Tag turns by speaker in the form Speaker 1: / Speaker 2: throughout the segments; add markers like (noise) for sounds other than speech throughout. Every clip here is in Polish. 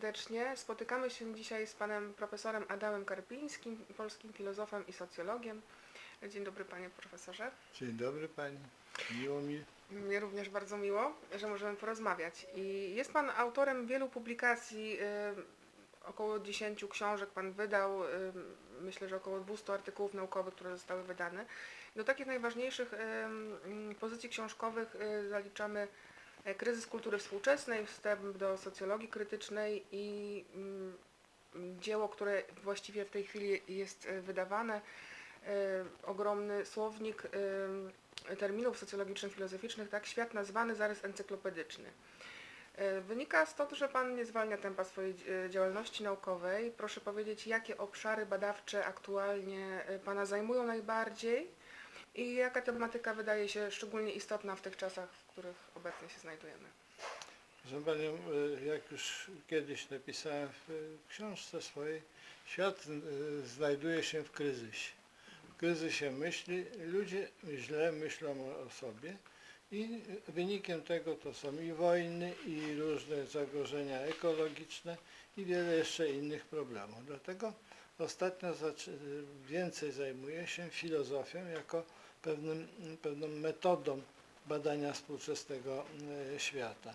Speaker 1: serdecznie. Spotykamy się dzisiaj z panem profesorem Adamem Karpińskim, polskim filozofem i socjologiem. Dzień dobry panie profesorze.
Speaker 2: Dzień dobry Pani, miło mi.
Speaker 1: Mnie również bardzo miło, że możemy porozmawiać. I jest pan autorem wielu publikacji, y, około 10 książek pan wydał, y, myślę, że około 200 artykułów naukowych, które zostały wydane. Do takich najważniejszych pozycji książkowych y, zaliczamy Kryzys kultury współczesnej, wstęp do socjologii krytycznej i mm, dzieło, które właściwie w tej chwili jest e, wydawane, e, ogromny słownik e, terminów socjologicznych, filozoficznych, tak, świat nazwany zarys encyklopedyczny. E, Wynika stąd, że Pan nie zwalnia tempa swojej e, działalności naukowej. Proszę powiedzieć, jakie obszary badawcze aktualnie e, Pana zajmują najbardziej i jaka tematyka wydaje się szczególnie istotna w tych czasach, w których obecnie się znajdujemy.
Speaker 2: Proszę y, jak już kiedyś napisałem w y, książce swojej, świat y, znajduje się w kryzysie. W kryzysie myśli, ludzie źle myślą o- sobie i wynikiem tego to są i wojny, i różne zagrożenia ekologiczne i wiele jeszcze innych problemów. Dlatego ostatnio więcej zajmuję się filozofią jako pewnym, pewną metodą badania współczesnego y, świata.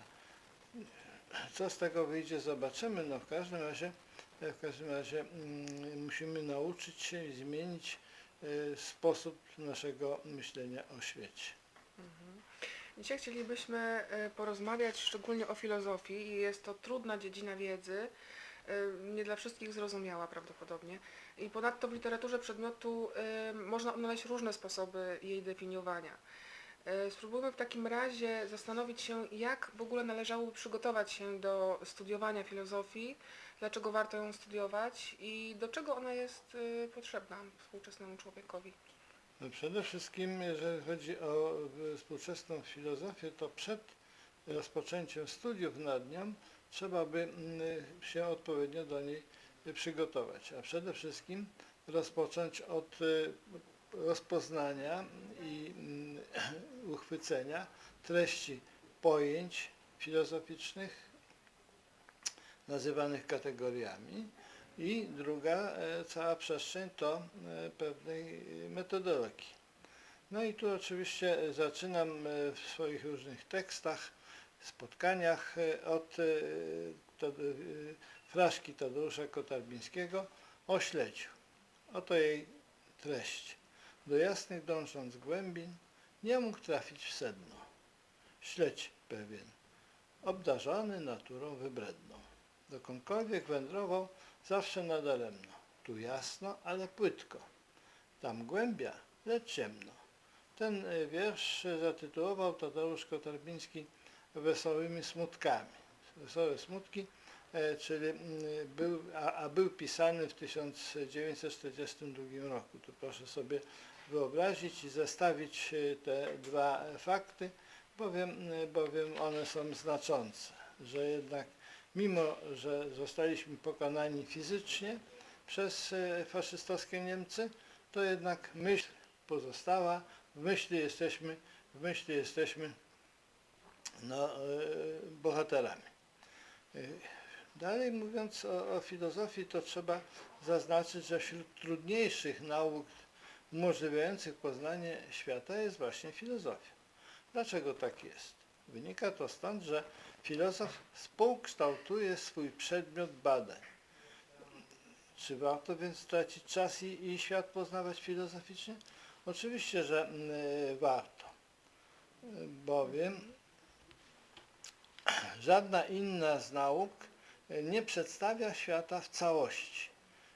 Speaker 2: Co z tego wyjdzie, zobaczymy. No w każdym razie, w każdym razie mm, musimy nauczyć się i zmienić y, sposób naszego myślenia o świecie.
Speaker 1: Dzisiaj chcielibyśmy e, porozmawiać szczególnie o filozofii i jest to trudna dziedzina wiedzy, e, nie dla wszystkich zrozumiała prawdopodobnie. I ponadto w literaturze przedmiotu można odnaleźć różne sposoby jej definiowania. E, Spróbujmy w takim razie zastanowić się, jak w ogóle należałoby przygotować się do studiowania filozofii, dlaczego warto ją studiować i do czego ona jest e, potrzebna współczesnemu człowiekowi.
Speaker 2: No przede wszystkim, jeżeli chodzi o y, współczesną filozofię, to przed rozpoczęciem studiów nad nią trzeba by mm, się odpowiednio do niej y, przygotować, a przede wszystkim rozpocząć od y, rozpoznania i mm, (clears throat) uchwycenia treści pojęć filozoficznych nazywanych kategoriami i druga e, cała przestrzeń to e, pewnej metodologii. No i tu oczywiście zaczynam e, w swoich różnych tekstach, spotkaniach od fraszki Tadeusza Kotarbińskiego o śledziu. Oto jej treść. Do jasnych dążąc głębin, nie mógł trafić w sedno. Śledź pewien, obdarzony naturą wybredną. Dokądkolwiek wędrował, zawsze nadaremno. Tu jasno, ale płytko. Tam głębia, lecz ciemno. Ten y, wiersz zatytułował Tadeusz Kotarbiński Wesołymi smutkami. Wesołe smutki, czyli mm, był, a, a był pisany w 1942 roku. Tu proszę sobie wyobrazić i zestawić y, te dwa fakty, bowiem, y, bowiem one są znaczące, że jednak mimo, że zostaliśmy pokonani fizycznie przez e, faszystowskie Niemcy, to jednak myśl pozostała, w myśli jesteśmy, w myśli jesteśmy no, e, bohaterami. Dalej mówiąc o, o filozofii, to trzeba zaznaczyć, że wśród trudniejszych nauk umożliwiających poznanie świata jest właśnie filozofia. Dlaczego tak jest? Wynika to stąd, że filozof współkształtuje swój przedmiot badań. Czy warto więc tracić czas i, i świat poznawać filozoficznie? Oczywiście, że y, warto, bowiem żadna inna z nauk nie przedstawia świata w całości.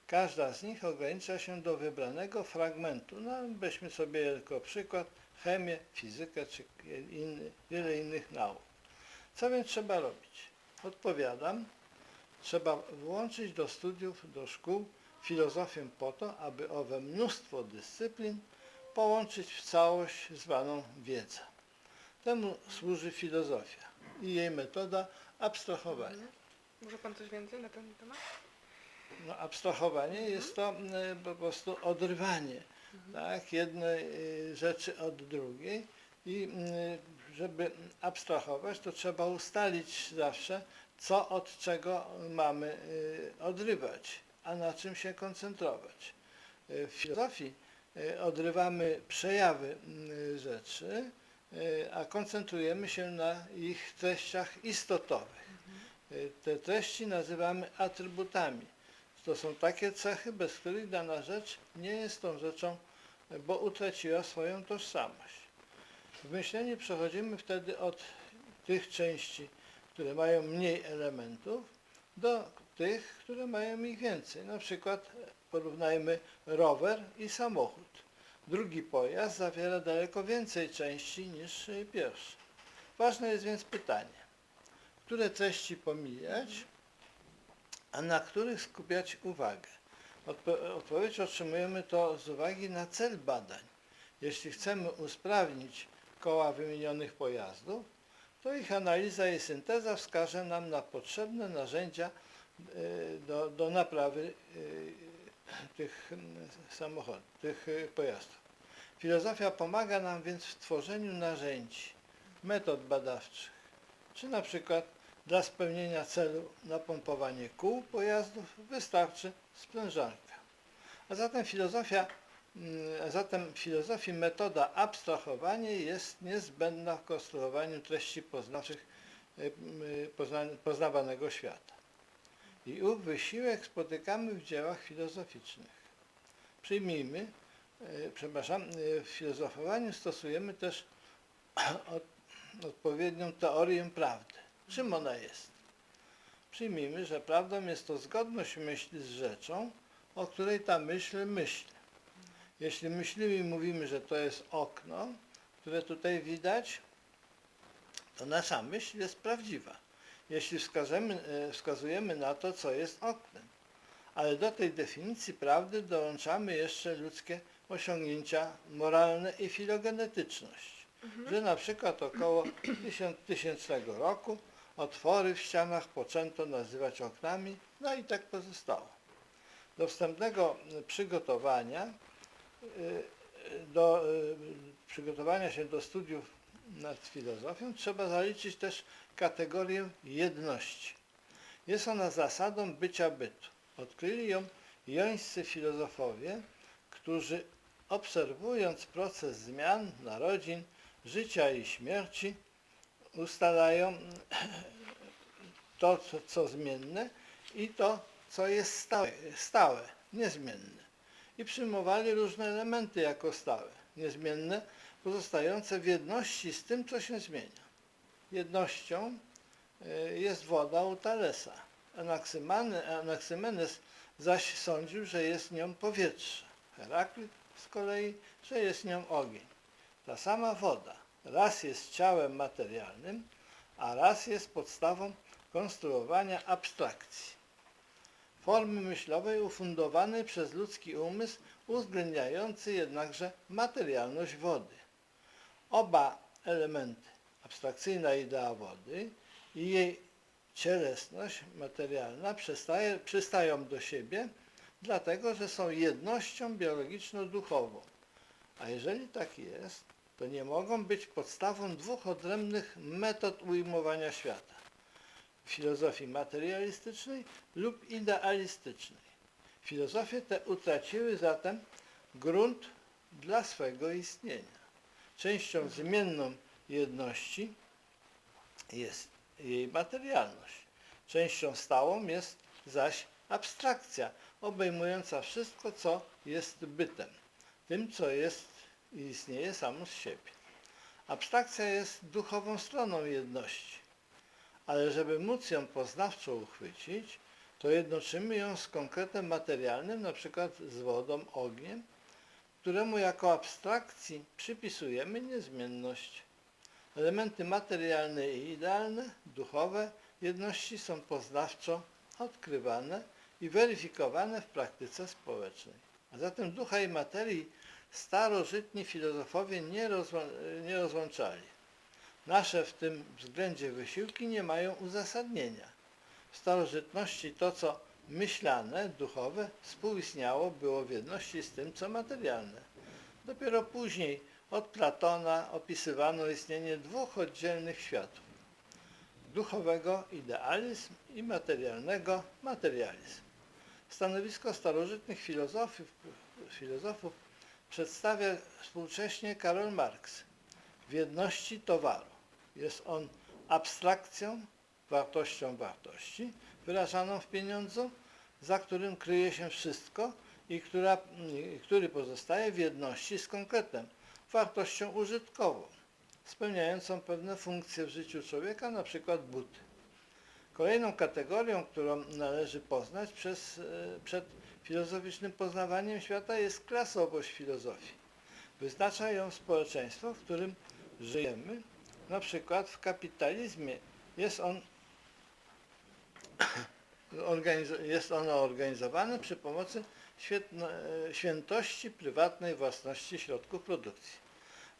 Speaker 2: Każda z nich ogranicza się do wybranego fragmentu. No, weźmy sobie jako przykład chemię, fizykę czy inny, wiele innych nauk. Co więc trzeba robić? Odpowiadam, trzeba włączyć do studiów, do szkół filozofię po to, aby owe mnóstwo dyscyplin połączyć w całość zwaną wiedzę. Temu służy filozofia i jej metoda abstrahowania.
Speaker 1: Może Pan coś więcej na ten temat?
Speaker 2: No, abstrahowanie jest to e, po prostu odrywanie tak, jednej e, rzeczy od drugiej i m, żeby abstrahować, to trzeba ustalić zawsze co od czego mamy y, odrywać, a na czym się koncentrować. Y, W filozofii y, odrywamy przejawy y, rzeczy, y, a koncentrujemy się na ich treściach istotowych. Y, Te treści nazywamy atrybutami. To są takie cechy, bez których dana rzecz nie jest tą rzeczą, bo utraciła swoją tożsamość. W myśleniu przechodzimy wtedy od tych części, które mają mniej elementów, do tych, które mają ich więcej. Na przykład porównajmy rower i samochód. Drugi pojazd zawiera daleko więcej części niż pierwszy. Ważne jest więc pytanie, które treści pomijać, a na których skupiać uwagę. Odpo- odpowiedź otrzymujemy to z uwagi na cel badań. Jeśli chcemy usprawnić koła wymienionych pojazdów, to ich analiza i synteza wskaże nam na potrzebne narzędzia y, do, do naprawy y, tych samochodów, tych y, pojazdów. Filozofia pomaga nam więc w tworzeniu narzędzi, metod badawczych, czy na przykład dla spełnienia celu napompowanie kół pojazdów wystarczy sprężarka. A zatem filozofia Mm, a Zatem w filozofii metoda abstrahowania jest niezbędna w konstruowaniu treści poznawczych y, y, pozna- poznawanego świata. I ów wysiłek spotykamy w dziełach filozoficznych. Przyjmijmy, y, przepraszam, w filozofowaniu stosujemy też (coughs) od, odpowiednią teorię prawdy. Czym ona jest? Przyjmijmy, że prawdą jest to zgodność myśli z rzeczą, o której ta myśl myśli. Jeśli myślimy i mówimy, że to jest okno, które tutaj widać, to nasza myśl jest prawdziwa. Jeśli wskażemy, e, wskazujemy na to, co jest oknem. Ale do tej definicji prawdy dołączamy jeszcze ludzkie osiągnięcia moralne i filogenetyczność. Że na przykład około 1000 tysięcznego roku otwory w ścianach poczęto nazywać oknami, no i tak pozostało. Do wstępnego przygotowania y, do y, przygotowania się do studiów nad filozofią trzeba zaliczyć też kategorię jedności. Jest ona zasadą bycia bytu. Odkryli ją jońscy filozofowie, którzy obserwując proces zmian, narodzin, życia i śmierci, ustalają to, co, co zmienne i to, co jest stałe, stałe niezmienne i przyjmowali różne elementy jako stałe, niezmienne, pozostające w jedności z tym, co się zmienia. Jednością y, jest woda u. Anaksymany- Anaksymenes zaś sądził, że jest nią powietrze. Heraklit z kolei, że jest nią ogień. Ta sama woda raz jest ciałem materialnym, a raz jest podstawą konstruowania abstrakcji formy myślowej ufundowanej przez ludzki umysł, uwzględniający jednakże materialność wody. Oba elementy, abstrakcyjna idea wody i jej cielesność materialna przystaje, przystają do siebie, dlatego że są jednością biologiczno-duchową. A jeżeli tak jest, to nie mogą być podstawą dwóch odrębnych metod ujmowania świata filozofii materialistycznej lub idealistycznej. Filozofie te utraciły zatem grunt dla swego istnienia. Częścią zmienną jedności jest jej materialność. Częścią stałą jest zaś abstrakcja, obejmująca wszystko, co jest bytem, tym, co jest istnieje samo z siebie. Abstrakcja jest duchową stroną jedności ale żeby móc ją poznawczo uchwycić, to jednoczymy ją z konkretem materialnym, na przykład z wodą, ogniem, któremu jako abstrakcji przypisujemy niezmienność. Elementy materialne i idealne, duchowe jedności są poznawczo odkrywane i weryfikowane w praktyce społecznej. A zatem ducha i materii starożytni filozofowie nie, rozłą- nie rozłączali. Nasze w tym względzie wysiłki nie mają uzasadnienia. W starożytności to, co myślane, duchowe, współistniało, było w jedności z tym, co materialne. Dopiero później od Platona opisywano istnienie dwóch oddzielnych światów. duchowego idealizm i materialnego materializm. Stanowisko starożytnych filozofów, filozofów przedstawia współcześnie Karol Marx w jedności towaru. Jest on abstrakcją, wartością wartości, wyrażaną w pieniądzu, za którym kryje się wszystko i która, który pozostaje w jedności z konkretem, wartością użytkową, spełniającą pewne funkcje w życiu człowieka, przykład buty. Kolejną kategorią, którą należy poznać przez, e, przed filozoficznym poznawaniem świata jest klasowość filozofii. Wyznacza ją społeczeństwo, w którym żyjemy. Na przykład w kapitalizmie jest on (coughs) jest ono organizowane przy pomocy świętości prywatnej własności środków produkcji.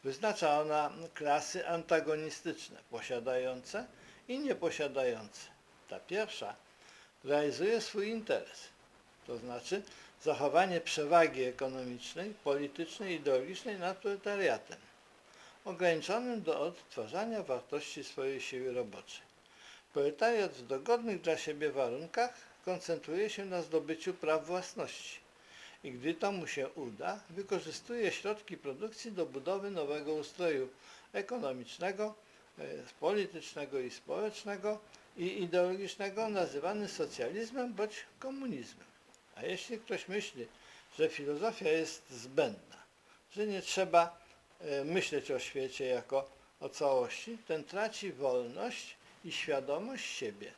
Speaker 2: Wyznacza ona klasy antagonistyczne, posiadające i nieposiadające. Ta pierwsza realizuje swój interes, to znaczy zachowanie przewagi ekonomicznej, politycznej i ideologicznej nad proletariatem, ograniczonym do odtwarzania wartości swojej siły roboczej. Proletariat w dogodnych dla siebie warunkach koncentruje się na zdobyciu praw własności i gdy to mu się uda, wykorzystuje środki produkcji do budowy nowego ustroju ekonomicznego, e, politycznego i społecznego i ideologicznego nazywany socjalizmem bądź komunizmem. A jeśli ktoś myśli, że filozofia jest zbędna, że nie trzeba e, myśleć o świecie jako o całości, ten traci wolność i świadomość siebie,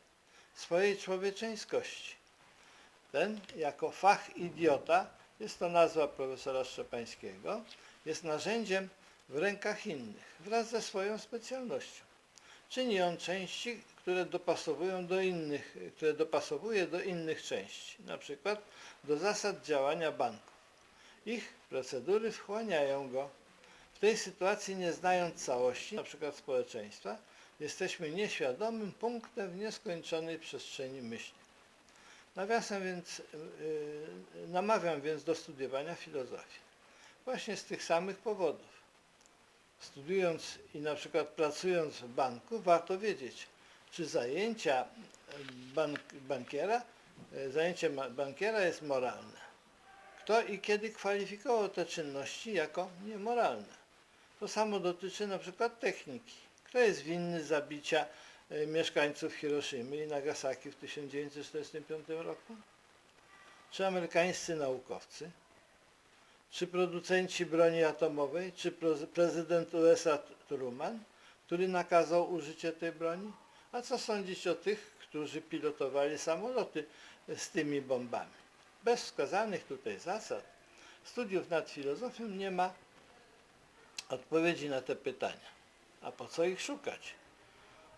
Speaker 2: swojej człowieczeńskości. Ten jako fach idiota, jest to nazwa profesora Szczepańskiego, jest narzędziem w rękach innych wraz ze swoją specjalnością. Czyni on części, które dopasowują do innych, które dopasowuje do innych części, na przykład do zasad działania banków. Ich procedury wchłaniają go. W tej sytuacji, nie znając całości, na przykład społeczeństwa, jesteśmy nieświadomym punktem w nieskończonej przestrzeni myśli. Nawiasem więc, yy, namawiam więc do studiowania filozofii. Właśnie z tych samych powodów. Studiując i na przykład pracując w banku, warto wiedzieć, czy zajęcia e, bank, bankiera, e, zajęcie bankiera jest moralne. Kto i kiedy kwalifikował te czynności jako niemoralne. To samo dotyczy na przykład techniki. Kto jest winny zabicia e, mieszkańców Hiroszymy i Nagasaki w 1945 roku? Czy amerykańscy naukowcy? Czy producenci broni atomowej? Czy prezydent USA Truman, który nakazał użycie tej broni? A co sądzić o tych, którzy pilotowali samoloty z tymi bombami? Bez wskazanych tutaj zasad studiów nad filozofią nie ma odpowiedzi na te pytania. A po co ich szukać?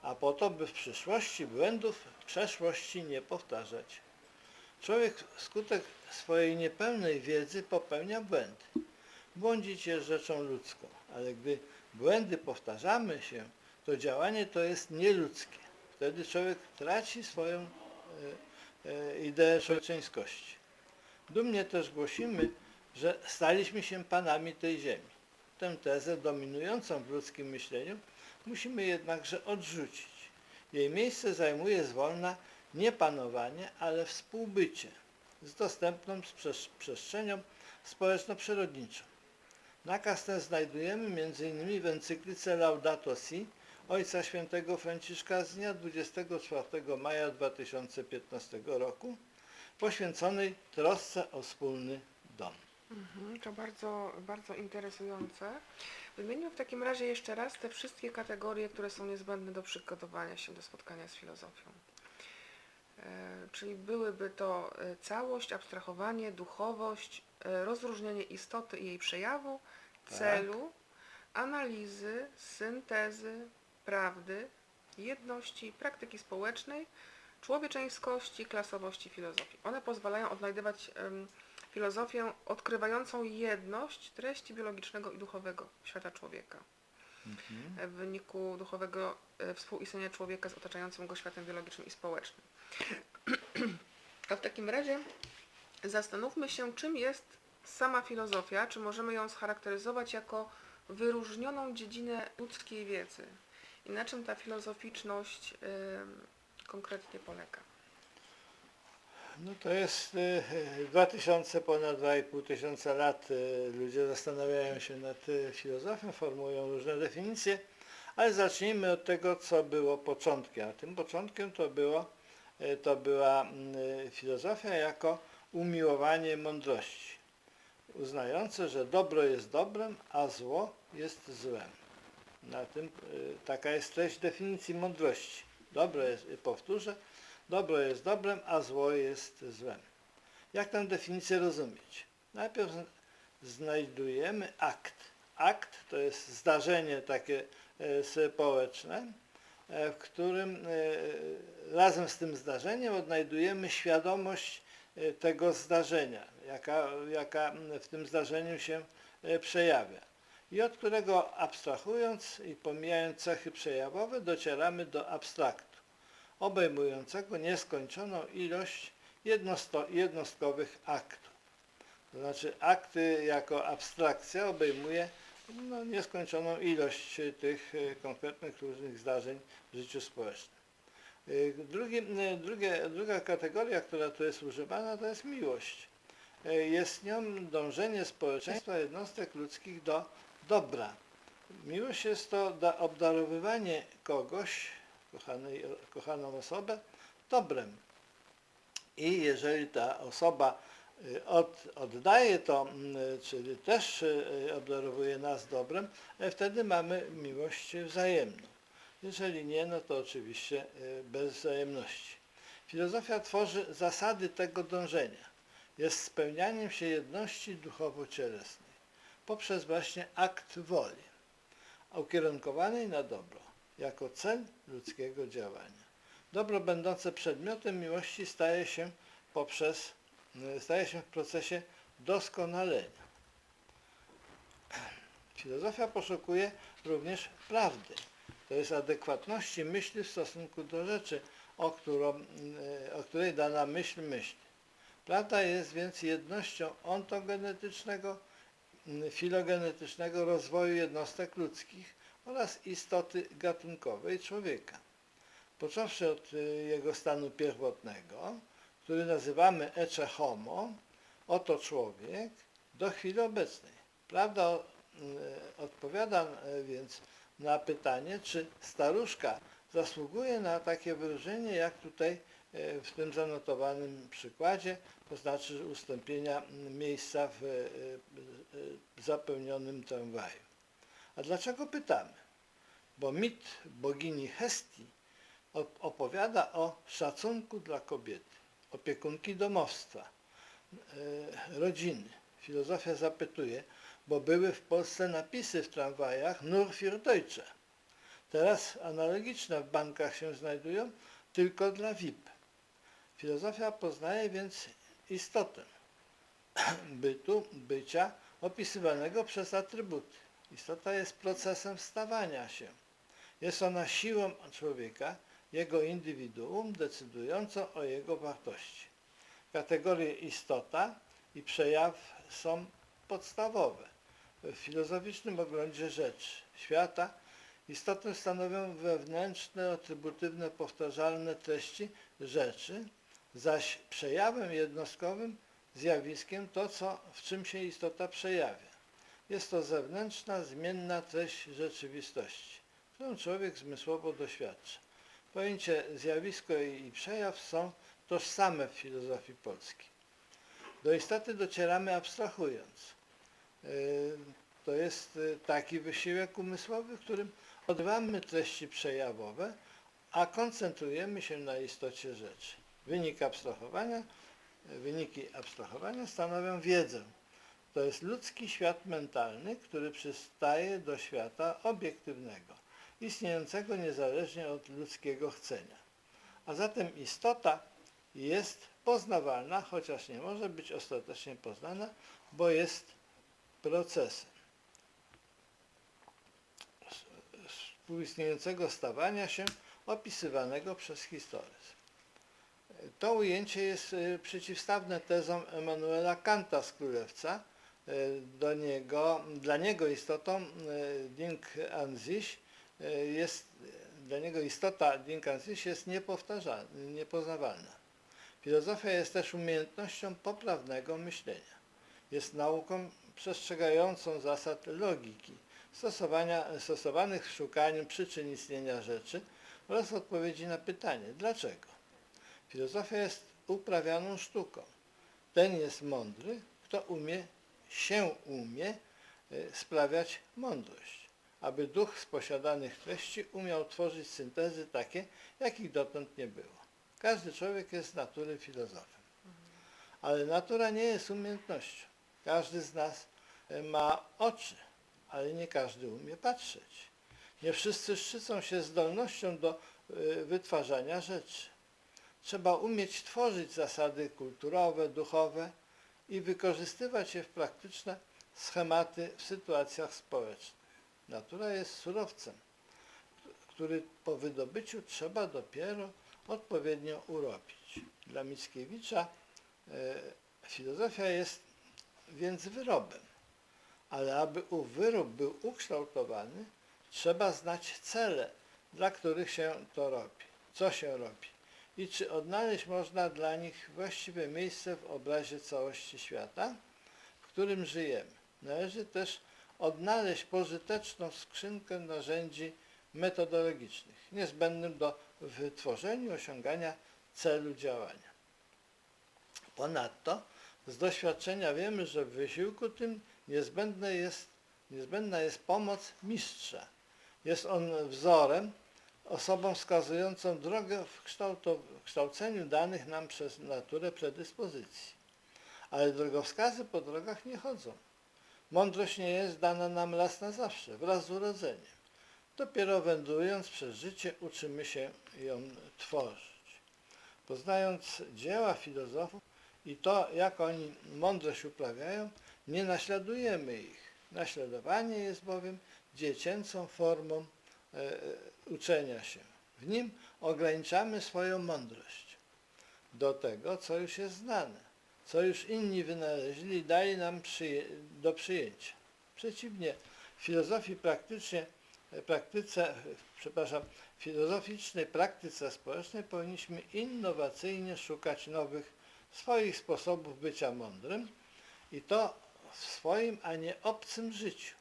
Speaker 2: A po to, by w przyszłości błędów w przeszłości nie powtarzać. Człowiek wskutek swojej niepełnej wiedzy popełnia błędy. Błądzić jest rzeczą ludzką, ale gdy błędy powtarzamy się, to działanie to jest nieludzkie. Wtedy człowiek traci swoją e, e, ideę człowieczeńskości. Dumnie też głosimy, że staliśmy się panami tej ziemi. Tę tezę dominującą w ludzkim myśleniu musimy jednakże odrzucić. Jej miejsce zajmuje zwolna nie panowanie, ale współbycie z dostępną przestrzenią społeczno-przyrodniczą. Nakaz ten znajdujemy m.in. w encyklice Laudato Si Ojca Świętego Franciszka z dnia 24 maja 2015 roku, poświęconej trosce o wspólny dom.
Speaker 1: Mhm, to bardzo, bardzo interesujące. Wymienię w takim razie jeszcze raz te wszystkie kategorie, które są niezbędne do przygotowania się do spotkania z filozofią. E, czyli byłyby to e, całość, abstrahowanie, duchowość, e, rozróżnienie istoty i jej przejawu,
Speaker 2: Tak.
Speaker 1: celu, analizy, syntezy, prawdy, jedności, praktyki społecznej, człowieczeńskości, klasowości filozofii. One pozwalają odnajdywać filozofię odkrywającą jedność treści biologicznego i duchowego świata człowieka e, w wyniku duchowego e, współistnienia człowieka z otaczającym go światem biologicznym i społecznym. (clears throat) A w takim razie zastanówmy się, czym jest sama filozofia, czy możemy ją scharakteryzować jako wyróżnioną dziedzinę ludzkiej wiedzy. I na czym ta filozoficzność y, konkretnie polega?
Speaker 2: No to jest y, y, 2000, ponad 2,5 tysiąca lat y, ludzie zastanawiają się nad y, filozofią, formułują różne definicje, ale zacznijmy od tego, co było początkiem. A tym początkiem to, było, y, to była y, filozofia jako umiłowanie mądrości, uznające, że dobro jest dobrem, a zło jest złem. Na tym, y, taka jest treść definicji mądrości. Dobro jest, y, powtórzę, Dobro jest dobrem, a zło jest złem. Jak tę definicję rozumieć? Najpierw zn- znajdujemy akt. Akt to jest zdarzenie takie e, społeczne, w którym razem z tym zdarzeniem odnajdujemy świadomość tego zdarzenia, jaka, jaka w tym zdarzeniu się przejawia. I od którego abstrahując i pomijając cechy przejawowe, docieramy do abstraktu obejmującego nieskończoną ilość jednostkowych aktów. To znaczy akty jako abstrakcja obejmuje no, nieskończoną ilość tych e, konkretnych różnych zdarzeń w życiu społecznym. E, Drugi, e, drugie, druga kategoria, która tu jest używana, to jest miłość. Jest nią dążenie społeczeństwa jednostek ludzkich do dobra. Miłość jest to da- obdarowywanie kogoś, kochanej, kochaną osobę, dobrem. I jeżeli ta osoba y, od, oddaje to, mm, czyli też y, obdarowuje nas dobrem, e, wtedy mamy miłość wzajemną. Jeżeli nie, no to oczywiście y, bez wzajemności. Filozofia tworzy zasady tego dążenia. Jest spełnianiem się jedności duchowo-cielesnej poprzez właśnie akt woli, ukierunkowanej na dobro jako cel ludzkiego działania. Dobro będące przedmiotem miłości staje się poprzez, y, staje się w procesie doskonalenia. Filozofia poszukuje również prawdy, to jest adekwatności myśli w stosunku do rzeczy, o, którą, y, o której dana myśl myśli. Prawda jest więc jednością ontogenetycznego, filogenetycznego rozwoju jednostek ludzkich, oraz istoty gatunkowej człowieka. Począwszy od y, jego stanu pierwotnego, który nazywamy ecce homo, oto człowiek, do chwili obecnej. Prawda y, odpowiada y, więc na pytanie, czy staruszka zasługuje na takie wyróżnienie, jak tutaj w tym zanotowanym przykładzie, to znaczy ustąpienia miejsca w y, y, zapełnionym tramwaju. A dlaczego pytamy? Bo mit bogini Hestii op- opowiada o szacunku dla kobiety, opiekunki domostwa, e, rodziny. Filozofia zapytuje, bo były w Polsce napisy w tramwajach Nur für Deutsche. Teraz analogiczne w bankach się znajdują, tylko dla VIP. Filozofia poznaje więc istotę (clears throat) bytu, bycia opisywanego przez atrybuty. Istota jest procesem stawania się. Jest ona siłą człowieka, jego indywiduum, decydującą o jego wartości. Kategorie istota i przejaw są podstawowe. W filozoficznym oglądzie rzeczy, świata, istotę stanowią wewnętrzne, atrybutywne, powtarzalne treści rzeczy, zaś przejawem jednostkowym, zjawiskiem to, co, w czym się istota przejawia. Jest to zewnętrzna, zmienna treść rzeczywistości, którą człowiek zmysłowo doświadcza. Pojęcie zjawisko i przejaw są tożsame w filozofii polskiej. Do istoty docieramy abstrahując. Yy, To jest yy, taki wysiłek umysłowy, w którym odrywamy treści przejawowe, a koncentrujemy się na istocie rzeczy. Wynik abstrahowania, wyniki abstrahowania stanowią wiedzę, to jest ludzki świat mentalny, który przystaje do świata obiektywnego, istniejącego niezależnie od ludzkiego chcenia. A zatem istota jest poznawalna, chociaż nie może być ostatecznie poznana, bo jest procesem współistniejącego stawania się opisywanego przez historyzm. To ujęcie jest y, przeciwstawne tezom Emanuela Kanta z Królewca. Y, Do niego, dla niego istotą y, Ding an sich e, jest, dla niego istota Dinkansis jest niepowtarzalna, niepoznawalna. Filozofia jest też umiejętnością poprawnego myślenia. Jest nauką przestrzegającą zasad logiki, stosowania, stosowanych w szukaniu przyczyn istnienia rzeczy oraz odpowiedzi na pytanie dlaczego. Filozofia jest uprawianą sztuką. Ten jest mądry, kto umie, się umie y, sprawiać mądrość, aby duch z posiadanych treści umiał tworzyć syntezy takie, jakich dotąd nie było. Każdy człowiek jest z natury filozofem. Ale natura nie jest umiejętnością. Każdy z nas y, ma oczy, ale nie każdy umie patrzeć. Nie wszyscy szczycą się zdolnością do y, wytwarzania rzeczy. Trzeba umieć tworzyć zasady kulturowe, duchowe i wykorzystywać je w praktyczne schematy w sytuacjach społecznych. Natura jest surowcem, który po wydobyciu trzeba dopiero odpowiednio urobić. Dla Mickiewicza e, filozofia jest więc wyrobem, ale aby ów wyrób był ukształtowany, trzeba znać cele, dla których się to robi, co się robi i czy odnaleźć można dla nich właściwe miejsce w obrazie całości świata, w którym żyjemy. Należy też odnaleźć pożyteczną skrzynkę narzędzi metodologicznych, niezbędnych do wytworzenia i osiągania celu działania. Ponadto z doświadczenia wiemy, że w wysiłku tym jest, niezbędna jest pomoc mistrza. Jest on wzorem, osobą wskazującą drogę w, kształceniu danych nam przez naturę predyspozycji. Ale drogowskazy po drogach nie chodzą. Mądrość nie jest dana nam raz na zawsze, wraz z urodzeniem. Dopiero wędrując przez życie uczymy się ją tworzyć. Poznając dzieła filozofów i to, jak oni mądrość uprawiają, nie naśladujemy ich. Naśladowanie jest bowiem dziecięcą formą uczenia się. W nim ograniczamy swoją mądrość do tego, co już jest znane, co już inni wynaleźli i dali nam przyje- do przyjęcia. Przeciwnie, w filozofii praktycznie, e, praktyce, e, przepraszam, filozoficznej praktyce społecznej powinniśmy innowacyjnie szukać nowych swoich sposobów bycia mądrym i to w swoim, a nie obcym życiu.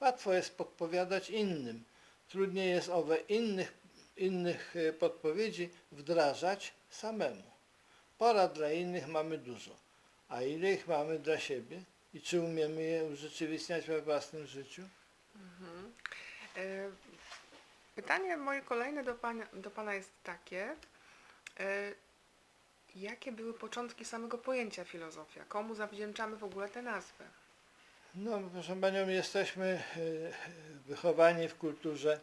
Speaker 2: Łatwo jest podpowiadać innym, trudniej jest owe innych, innych e, podpowiedzi wdrażać samemu. Porad dla innych mamy dużo, a ile ich mamy dla siebie i czy umiemy je urzeczywistniać we własnym życiu?
Speaker 1: Mhm. E, Pytanie moje kolejne do pana, do pana jest takie. e, Jakie były początki samego pojęcia filozofia? Komu zawdzięczamy w ogóle tę nazwę?
Speaker 2: No, proszę Panią, jesteśmy e, wychowani w kulturze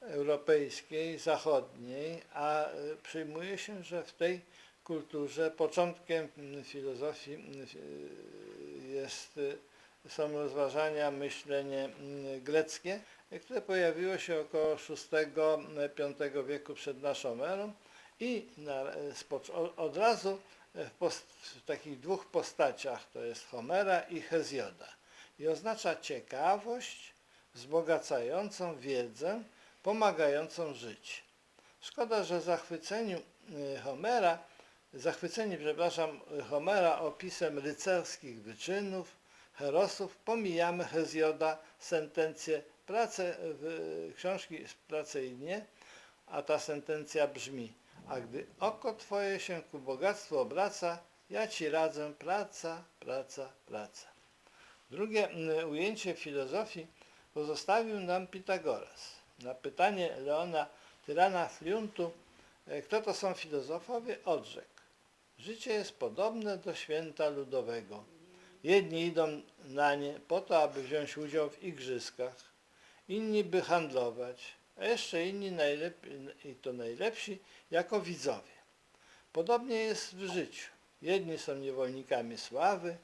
Speaker 2: europejskiej, zachodniej, a e, przyjmuje się, że w tej kulturze początkiem filozofii e, jest, są rozważania, myślenie greckie, które pojawiło się około VI-V wieku przed naszą erą i na, od razu w, post, w takich dwóch postaciach, to jest Homera i Hezjoda i oznacza ciekawość wzbogacającą wiedzę, pomagającą żyć. Szkoda, że zachwyceniu y, Homera, zachwyceni, przepraszam, Homera opisem rycerskich wyczynów, herosów, pomijamy Hezjoda, sentencję, pracę, w, książki dnie, a ta sentencja brzmi, a gdy oko Twoje się ku bogactwu obraca, ja Ci radzę praca, praca, praca. Drugie mm, ujęcie filozofii pozostawił nam Pitagoras. Na pytanie Leona Tyrana Fliuntu, e, kto to są filozofowie, odrzekł. Życie jest podobne do święta ludowego. Jedni idą na nie po to, aby wziąć udział w igrzyskach, inni by handlować, a jeszcze inni i to najlepsi jako widzowie. Podobnie jest w życiu. Jedni są niewolnikami sławy,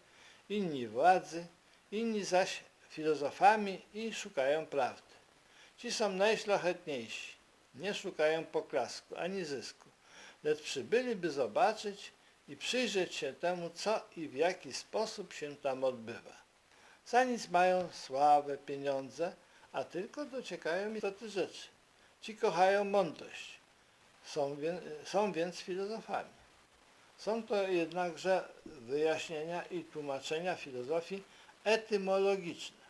Speaker 2: inni władzy, inni zaś filozofami i szukają prawdy. Ci są najszlachetniejsi, nie szukają poklasku ani zysku, lecz przybyli, by zobaczyć i przyjrzeć się temu, co i w jaki sposób się tam odbywa. Za nic mają sławę, pieniądze, a tylko dociekają istoty rzeczy. Ci kochają mądrość, są, wie, są więc filozofami. Są to jednakże wyjaśnienia i tłumaczenia filozofii etymologiczne.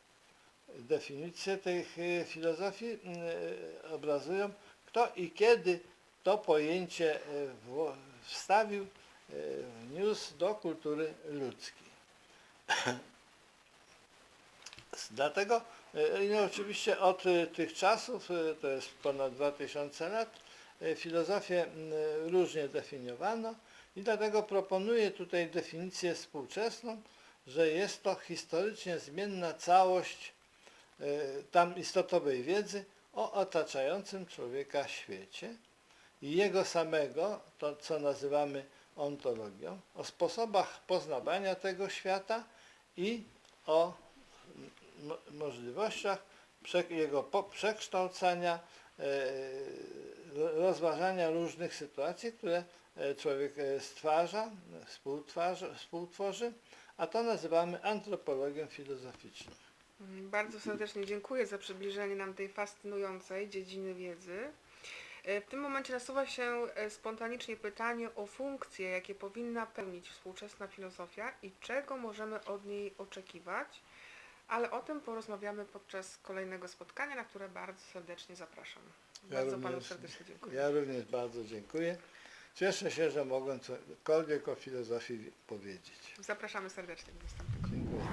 Speaker 2: Definicje tych y, filozofii y, obrazują, kto i kiedy to pojęcie y, wstawił, wniósł do kultury ludzkiej. (clears throat) Dlatego no oczywiście od tych czasów, to jest ponad 2000 lat, filozofię różnie definiowano i dlatego proponuję tutaj definicję współczesną, że jest to historycznie zmienna całość y, tam istotowej wiedzy o otaczającym człowieka świecie i jego samego, to co nazywamy ontologią, o sposobach poznawania tego świata i o mo- możliwościach jego przekształcania, e, ro- rozważania różnych sytuacji, które e, człowiek e, stwarza, współtworzy, a to nazywamy antropologią filozoficzną.
Speaker 1: Bardzo serdecznie dziękuję za przybliżenie nam tej fascynującej dziedziny wiedzy. E, W tym momencie nasuwa się e, spontanicznie pytanie o funkcje, jakie powinna pełnić współczesna filozofia i czego możemy od niej oczekiwać, ale o tym porozmawiamy podczas kolejnego spotkania, na które bardzo serdecznie zapraszam.
Speaker 2: Ja
Speaker 1: Bardzo Panu
Speaker 2: również-
Speaker 1: serdecznie dziękuję.
Speaker 2: Ja również bardzo dziękuję. Cieszę się, że mogłem cokolwiek o filozofii powiedzieć.
Speaker 1: Zapraszamy serdecznie do następnego.
Speaker 2: Dziękuję.